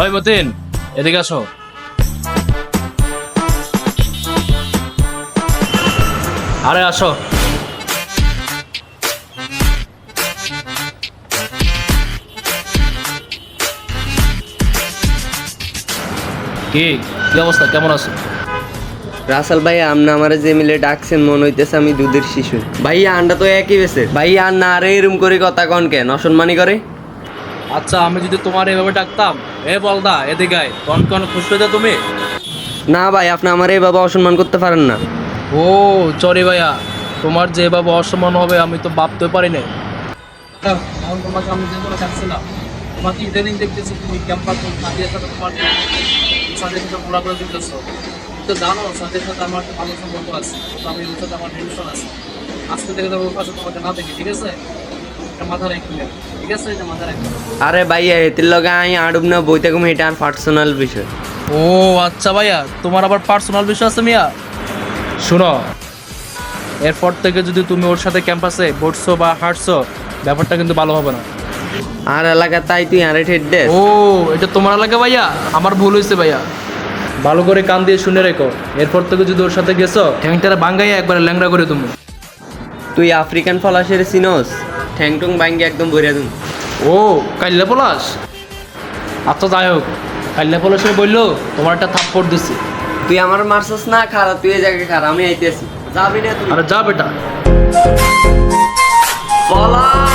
ওই মতিন, এদিকে আসো। আরে, আসো। কি কি অবস্থা? কেমন আছো? রাসেল ভাই আপনি আমার যে মিলে ডাকছেন, মনে হইতেছে আমি দুধের শিশু। ভাইয়া, আন্ডা তো একই বেছে ভাই আর না আরে এরম করে কথা কন কেন? অসম্মানি করে। আচ্ছা আমি যদি তোমার এভাবে ডাকতাম এ বলদা এদিকে আয় কন কন খুশি হয়ে তুমি? না ভাই আপনি আমার এইভাবে অসম্মান করতে পারেন না। ও চরি ভাইয়া তোমার যে এভাবে অসম্মান হবে আমি তো ভাবতে পারি না এখন তোমাকে আমি যেগুলো চাচ্ছিলাম তোমাকে ইদানিং দেখতেছি তুমি ক্যাম্পাস সাথে সাথে তোমার সাথে সাথে ঘোরা করে দিতেছো তো জানো সাথে সাথে আমার একটা ভালো সম্পর্ক আছে তো আমি ওর সাথে আমার টেনশন আছে। আজকে থেকে তো ওর পাশে তোমাকে না দেখি ঠিক আছে? আরে ভাই এতির লগে আমি আডুব না বইতে কম এটা আর পার্সোনাল বিষয়। ও আচ্ছা ভাইয়া তোমার আবার পার্সোনাল বিষয় আছে মিয়া? শুনো এরপর থেকে যদি তুমি ওর সাথে ক্যাম্পাসে বসছো বা হাঁটছো ব্যাপারটা কিন্তু ভালো হবে না। আর এলাকা তাই তুই আরে ঠেট দে। ও এটা তোমার এলাকা ভাইয়া? আমার ভুল হয়েছে ভাইয়া। ভালো করে কান দিয়ে শুনে রেখো। এরপর থেকে যদি ওর সাথে গেছো ঠ্যাংটারে বাঙ্গাইয়া একবারে ল্যাংড়া করে তুমি। তুই আফ্রিকান ফলাশের সিনোস ঠ্যাং টুং ভাঙ্গি একদম ভরিয়া দুম। ও কাল্লা পলাশ? আচ্ছা যাই হোক কাল্লা পলাশে বলল তোমার একটা থাপ্পড় দিচ্ছি তুই আমার মারছস না খারাপ তুই এই জায়গায় খারাপ আমি আইতেছি। যাবি না তুই? আরে যা বেটা। পলাশ!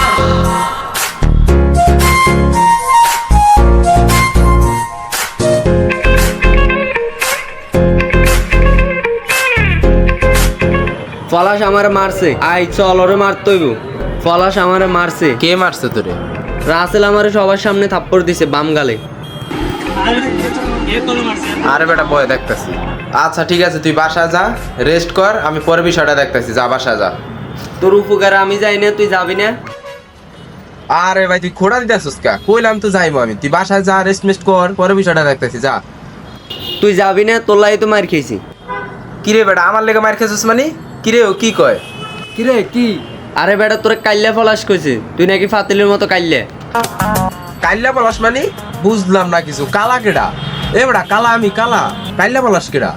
পলাশ আমারে মারছে। আই চল ওরে মারতে হইব। পলাশ আমারে মারছে। কে মারছে তোরে? রাসেল আমারে সবার সামনে থাপ্পড় দিছে বাম গালে। আরে বেটা বয় দেখতেছি। আচ্ছা ঠিক আছে তুই বাসা যা রেস্ট কর আমি পরে বিষয়টা দেখতেছি। যা বাসা যা। তোর উপকারে আমি যাই না তুই যাবি না? আরে ভাই তুই খোড়া দিতে আসছিস কা? কইলাম তো যাইবো আমি। তুই বাসায় যা রেস্ট মেস্ট কর পরে বিষয়টা দেখতেছি যা। তুই যাবি না তোর লাই তো মার খেয়েছি। কিরে বেটা আমার লেগে মার খেয়েছিস মানে? কিরে ও কি কয়? কিরে কি? আরে বেটা, তোরে কাইল্লা পলাশ কইছে। তুই নাকি ফাতিলের মতো কাইলে কাইল্লা পলাশ মানে? বুঝলাম না কিছু। কালা কেডা? এ বেটা, কালা আমি, কালা। কাইল্লা পলাশ কেডা?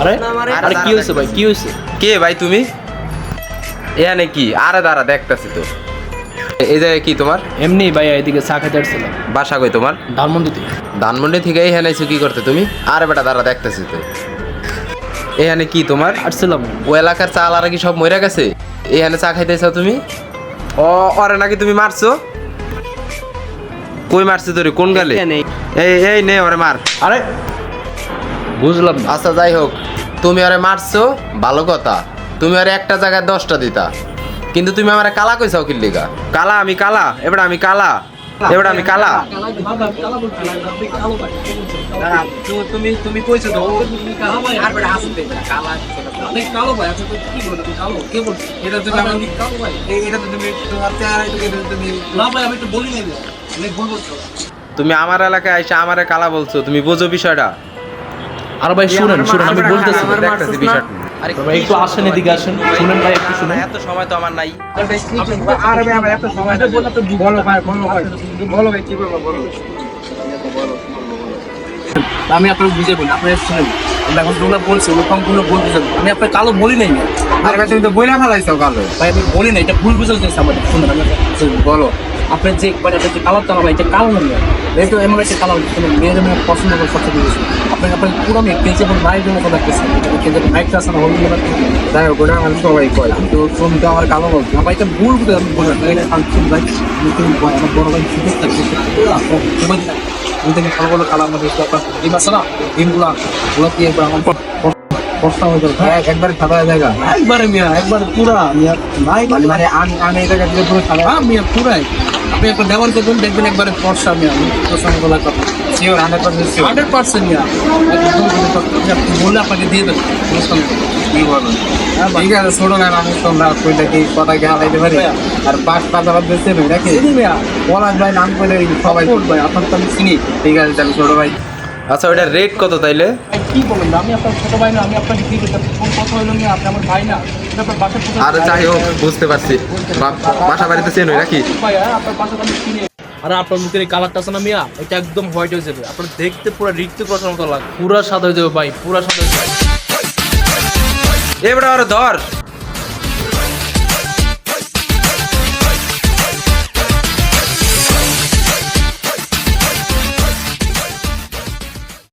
আরে? আরে কি হয়েছে ভাই? কি হয়েছে? কে ভাই তুমি? এখানে কি? আরে দাঁড়া দেখতেছি তো। এই জায়গায় কি তোমার? এমনি ভাইয়া এদিকে চা খেতে আসছিলাম বাসা কই তোমার? ধানমন্ডিতে ধানমন্ডি থেকে এখানে এসে কি করতে তুমি? আরে বেটা দাঁড়া দেখতেছি তো। এখানে কি তোমার? আসছিলাম। ও এলাকার চাল আর কি সব মরে গেছে? এখানে চা খাইতেছো তুমি? ও অরে নাকি তুমি মারছো? কই মারছে তোরে? কোন গালে? এই এই নে ওরে মার। আরে বুঝলাম না। আচ্ছা যাই হোক তুমি আরে মারছো ভালো কথা। তুমি ওরে একটা জায়গায় দশটা দিতা। কিন্তু তুমি আমার কালা কইছাও কিল্লিগা কালা আমি কালা। এবার আমি কালা। এবার আমি কালা। তুমি তুমি কইছো তো আর বেটা আসবে কালো অনেক কালো ভাই কি বলছিস কালো কে বলছিস এটা তুমি আমি কালো ভাই এটা তো তুমি তোমার চেহারা এটা তুমি না ভাই আমি তো বলি নাই অনেক ভুল বলছো তুমি আমার এলাকায় এসে আমারে কালা বলছো তুমি বোঝো বিষয়টা। আর ভাই শুনেন শুনেন আমি বলতেছি। না? ভাই একটু আসেন এদিকে আসেন। শুনেন ভাই একটু শুনেন। এত সময় তো আমার নাই। আমি আপনাকে বুঝে বলি আপনি শুনেন। আমরা এখন তোমরা বলছো ওরকম কোনো ভুল বুঝেন আমি আপনার কালো বলি নাই। আরে ভাই তুমি তো বইলা ফেলাইছো কালো। ভাই আমি বলি নাই এটা ভুল বুঝে গেছে আমাদের। শুনেন বলো। আপনি যে মানে এটা যে কালার তালা ভাই এটা কালো না এই তো এমন একটা কালার কোনো মেয়েদের মেয়ে পছন্দ করে সবচেয়ে বেশি। আপনি আপনার পুরো মেয়ে পেয়েছে এবং মায়ের জন্য কথা দেখতেছে কিন্তু মাইকটা আছে না হলুদ কালার যাই হোক, ওটা আমি সবাই কয় তো তো আমার কালো বলছো। ভাই এটা ভুল বুঝে আমি বলি ফাংশন ভাই ভাই আমার বড় ভাই সুযোগ তুমি তুমি থেকে ভালো ভালো কালার মধ্যে ডিম আছে না ডিমগুলা ওগুলো দিয়ে আমার কষ্ট হয়ে যাবে একবার খাতা জায়গা একবারে মিয়া একবারে পুরা। মিয়া নাই মানে আমি আমি এই জায়গা থেকে পুরো খাতা মিয়া পুরাই। আপনি একটা ব্যবহার করবেন দেখবেন একবারে ফর্সা মিয়া প্রসঙ্গ বলার কথা। Sure hundred percent sure hundred percent মিয়া। একদম কোনো কথা নেই। আপনি বললে আপনাকে দিয়ে দেবেন বুঝলাম কি বলুন ভাই। ঠিক আছে ছোট গান আমি তোমরা কইলে কি কথা কি হালাইতে পারি? আর পাঁচ পাঁচ আবার বেঁচে নেই নাকি? চিনি পলাশ ভাই নাম কইলে সবাই আপনার তো আমি চিনি। ঠিক আছে তাহলে ছোট ভাই। আচ্ছা ওইটা রেট কত তাইলে? কি বলেন? আমি আপনার ছোট ভাই না আমি আপনাকে কি করতে কোন কথা হইল না আপনি আমার ভাই না এটা আপনার বাসার কোথায়? যাই হোক বুঝতে পারছি। বাসা বাড়িতে চেন নাকি? ভাই আপনার বাসার আমি চিনি। আরে আপনার মুখের এই কালারটা আছে না মিয়া? এটা একদম হোয়াইট হয়ে যাবে। আপনার দেখতে পুরো ঋত্বিক রোশনের মতো পুরা সাদা হয়ে যাবে ভাই পুরা সাদা হয়ে যাবে এবারে আরে ধর।